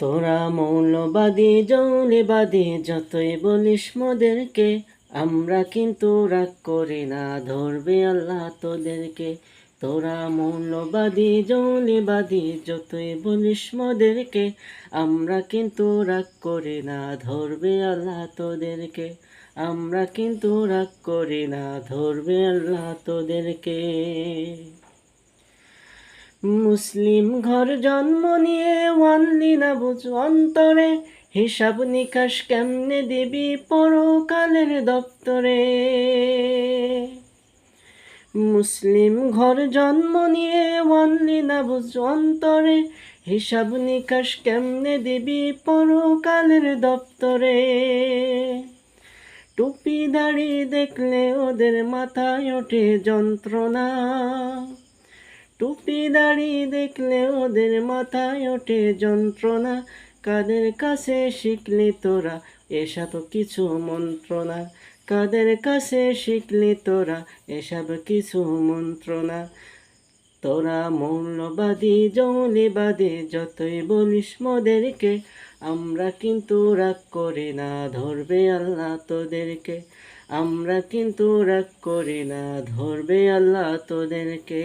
তোরা মৌলবাদী জৌলিবাদী যতই বলিস মোদেরকে, আমরা কিন্তু রাগ করি না, ধরবে আল্লাহ তোদেরকে। তোরা মৌলবাদী জৌলিবাদী যতই বলিস মোদেরকে, আমরা কিন্তু রাগ করি না, ধরবে আল্লাহ তোদেরকে। আমরা কিন্তু রাগ করি না, ধরবে আল্লাহ তোদেরকে। মুসলিম ঘর জন্ম নিয়ে ওয়ানলি না বুঝ অন্তরে। হিসাব নিকাশ কেমনে দিবি পরকালের দপ্তরে? মুসলিম ঘর জন্ম নিয়ে ওয়ানলি না বুঝ অন্তরে। হিসাব নিকাশ কেমনে দিবি পরকালের দপ্তরে? টুপি দাড়ি দেখলে ওদের মাথায় ওঠে যন্ত্রণা। টুপি দাড়ি দেখলে ওদের মাথায় ওঠে যন্ত্রণা। কাদের কাছে শিখলি তোরা এসব কিছু মন্ত্রণা? কাদের কাছে শিখলি তোরা এসব কিছু মন্ত্রণা? তোরা মৌলবাদী জৌলিবাদী যতই বলিস মোদেরকে, আমরা কিন্তু রাগ করি না, ধরবে আল্লাহ তোদেরকে। আমরা কিন্তু রাগ করি না ধরবে আল্লাহ তোদেরকে।